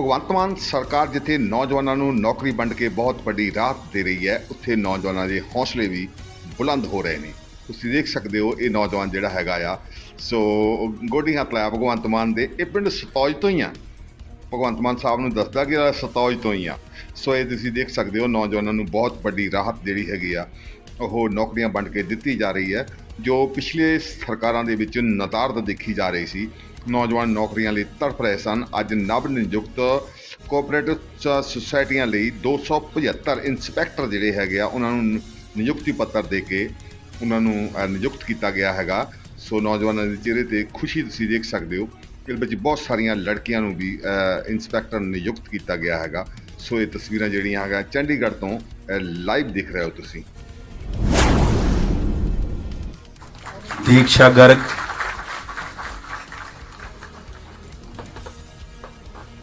ਭਗਵੰਤ ਮਾਨ ਸਰਕਾਰ ਜਿੱਥੇ ਨੌਜਵਾਨਾਂ ਨੂੰ ਨੌਕਰੀ ਵੰਡ ਕੇ ਬਹੁਤ ਵੱਡੀ ਰਾਹਤ ਦੇ ਰਹੀ ਹੈ, ਉੱਥੇ ਨੌਜਵਾਨਾਂ ਦੇ ਹੌਸਲੇ ਵੀ ਬੁਲੰਦ ਹੋ ਰਹੇ ਨੇ। ਤੁਸੀਂ ਦੇਖ ਸਕਦੇ ਹੋ ਇਹ ਨੌਜਵਾਨ ਜਿਹੜਾ ਹੈਗਾ ਆ, ਸੋ ਗੋਡੀ ਹੱਥ ਲਾਇਆ ਭਗਵੰਤ ਮਾਨ ਦੇ। ਇਹ ਪਿੰਡ ਸਤੌਜ ਤੋਂ ਹੀ ਆ। ਭਗਵੰਤ ਮਾਨ ਸਾਹਿਬ ਨੂੰ ਦੱਸਦਾ ਕਿ ਇਹ ਸਤੌਜ ਤੋਂ ਹੀ ਆ। ਸੋ ਇਹ ਤੁਸੀਂ ਦੇਖ ਸਕਦੇ ਹੋ ਨੌਜਵਾਨਾਂ ਨੂੰ ਬਹੁਤ ਵੱਡੀ ਰਾਹਤ ਜਿਹੜੀ ਹੈਗੀ ਆ, ਉਹ ਨੌਕਰੀਆਂ ਵੰਡ ਕੇ ਦਿੱਤੀ ਜਾ ਰਹੀ ਹੈ। ਜੋ ਪਿਛਲੇ ਸਰਕਾਰਾਂ ਦੇ ਵਿੱਚ ਨਤਾਰਦ ਦੇਖੀ ਜਾ ਰਹੀ ਸੀ ਨੌਜਵਾਨ ਨੌਕਰੀਆਂ ਲਈ ਤੜਫ ਰਹੇ ਸਨ। ਅੱਜ ਨਵ ਨਿਯੁਕਤ ਕੋਆਪਰੇਟਿਵ ਸੁਸਾਇਟੀਆਂ ਲਈ 275 ਇੰਸਪੈਕਟਰ ਜਿਹੜੇ ਹੈਗੇ ਆ ਉਹਨਾਂ ਨੂੰ ਨਿਯੁਕਤੀ ਪੱਤਰ ਦੇ ਕੇ ਉਹਨਾਂ ਨੂੰ ਨਿਯੁਕਤ ਕੀਤਾ ਗਿਆ ਹੈਗਾ। ਸੋ ਨੌਜਵਾਨਾਂ ਦੇ ਚਿਹਰੇ ਤੇ ਖੁਸ਼ੀ ਤੁਸੀਂ ਦੇਖ ਸਕਦੇ ਹੋ। ਕਿ ਵਿੱਚ ਬਹੁਤ ਸਾਰੀਆਂ ਲੜਕੀਆਂ ਨੂੰ ਵੀ ਅ, ਇੰਸਪੈਕਟਰ ਨਿਯੁਕਤ ਕੀਤਾ ਗਿਆ ਹੈਗਾ। ਸੋ ਇਹ ਤਸਵੀਰਾਂ ਜਿਹੜੀਆਂ ਹੈਗਾ ਚੰਡੀਗੜ੍ਹ ਤੋਂ ਲਾਈਵ ਦਿਖ ਰਹੇ ਹੋ ਤੁਸੀਂ। दीक्षा गर्ग।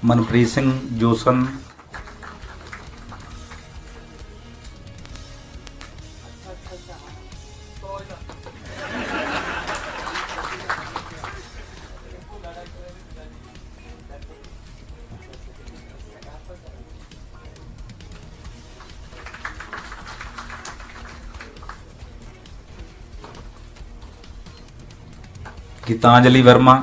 मनप्रीत सिंह जोसन। गीतांजलि वर्मा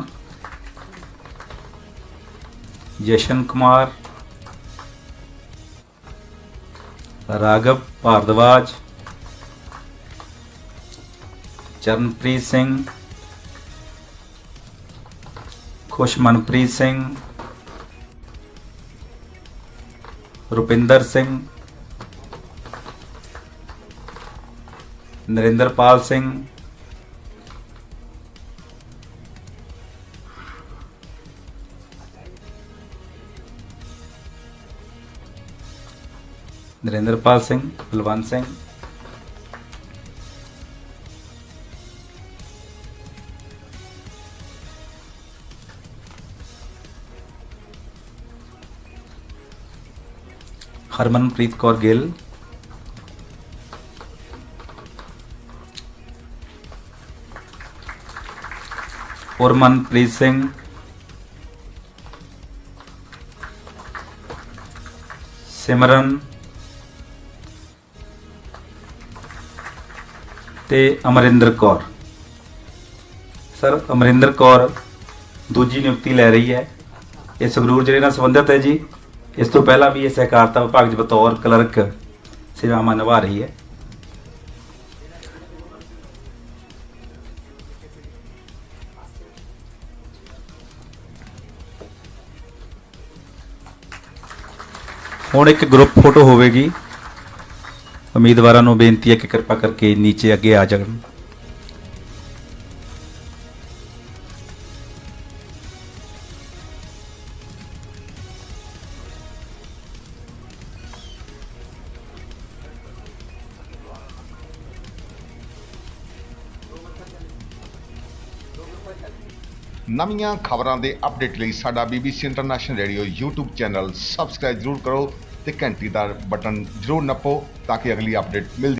जशन कुमार राघव भारद्वाज चरणप्रीत सिंह खुशमनप्रीत सिंह रुपिंदर सिंह नरेंद्रपाल सिंह ਨਰਿੰਦਰਪਾਲ ਸਿੰਘ ਬਲਵੰਤ ਸਿੰਘ। ਹਰਮਨਪ੍ਰੀਤ ਕੌਰ ਗਿੱਲ। ਉਰਮਨਪ੍ਰੀਤ ਸਿੰਘ। ਸਿਮਰਨ। ਤੇ ਅਮਰਿੰਦਰ ਕੌਰ। ਸਰ ਅਮਰਿੰਦਰ ਕੌਰ ਦੂਜੀ ਨਿਯੁਕਤੀ ਲੈ ਰਹੀ ਹੈ। ਇਹ ਸੰਗਰੂਰ ਜ਼ਿਲ੍ਹੇ ਨਾਲ ਸੰਬੰਧਿਤ ਹੈ ਜੀ। ਇਸ ਤੋਂ ਪਹਿਲਾਂ ਵੀ ਇਹ ਸਹਿਕਾਰਤਾ ਵਿਭਾਗ 'ਚ ਬਤੌਰ ਕਲਰਕ ਸੇਵਾਵਾਂ ਨਿਭਾ ਰਹੀ ਹੈ। ਹੁਣ ਇੱਕ ਗਰੁੱਪ ਫੋਟੋ ਹੋਵੇਗੀ। ਉਮੀਦਵਾਰਾਂ ਨੂੰ ਬੇਨਤੀ ਹੈ ਕਿ ਕਿਰਪਾ ਕਰਕੇ ਨੀਚੇ ਅੱਗੇ ਆ ਜਾਣ। ਨਵੀਆਂ ਖਬਰਾਂ ਦੇ ਅਪਡੇਟ ਲਈ ਸਾਡਾ BBC international radio YouTube channel subscribe ਜ਼ਰੂਰ ਕਰੋ ਤੇ ਘੰਟੀ ਦਾ ਬਟਨ ਜ਼ਰੂਰ ਨੱਪੋ ਤਾਂ ਕਿ ਅਗਲੀ ਅਪਡੇਟ ਮਿਲ